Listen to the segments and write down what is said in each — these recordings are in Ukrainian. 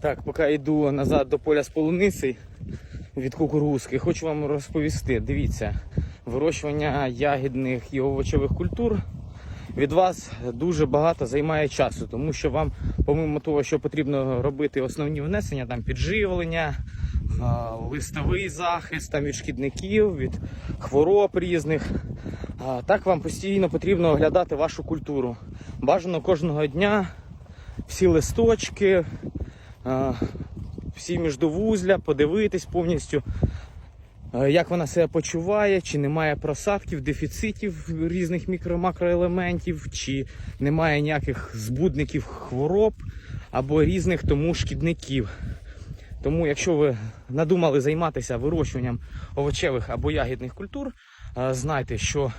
Так, поки йду назад до поля з полуниці від кукурузки, хочу вам розповісти. Дивіться, вирощування ягідних і овочевих культур від вас дуже багато займає часу, тому що вам, помимо того, що потрібно робити основні внесення, там підживлення, листовий захист там, від шкідників, від хвороб різних. Так вам постійно потрібно оглядати вашу культуру. Бажано кожного дня всі листочки, всі міждовузля, подивитись повністю, як вона себе почуває, чи немає просадків, дефіцитів різних мікро-макроелементів, чи немає ніяких збудників хвороб або різних тому шкідників. Тому, якщо ви надумали займатися вирощуванням овочевих або ягідних культур, знайте, що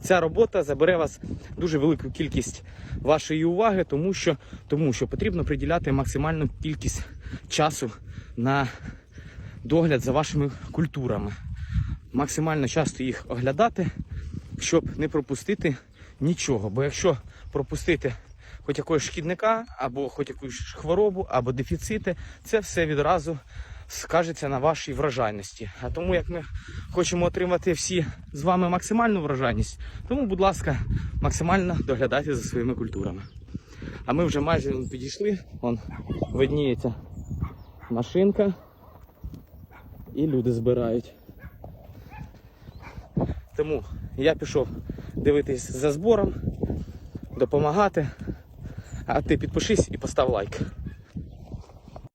ця робота забере вас дуже велику кількість вашої уваги, тому що, тому що потрібно приділяти максимальну кількість часу на догляд за вашими культурами. Максимально часто їх оглядати, щоб не пропустити нічого. Бо якщо пропустити хоч якогось шкідника, або хоч якусь хворобу, або дефіцити, це все відразу скажеться на вашій врожайності. А тому як ми хочемо отримати всі з вами максимальну врожайність, тому, будь ласка, максимально доглядайте за своїми культурами. А ми вже майже підійшли, вон видніється машинка і люди збирають. Тому я пішов дивитись за збором, допомагати. А ти підпишись і постав лайк.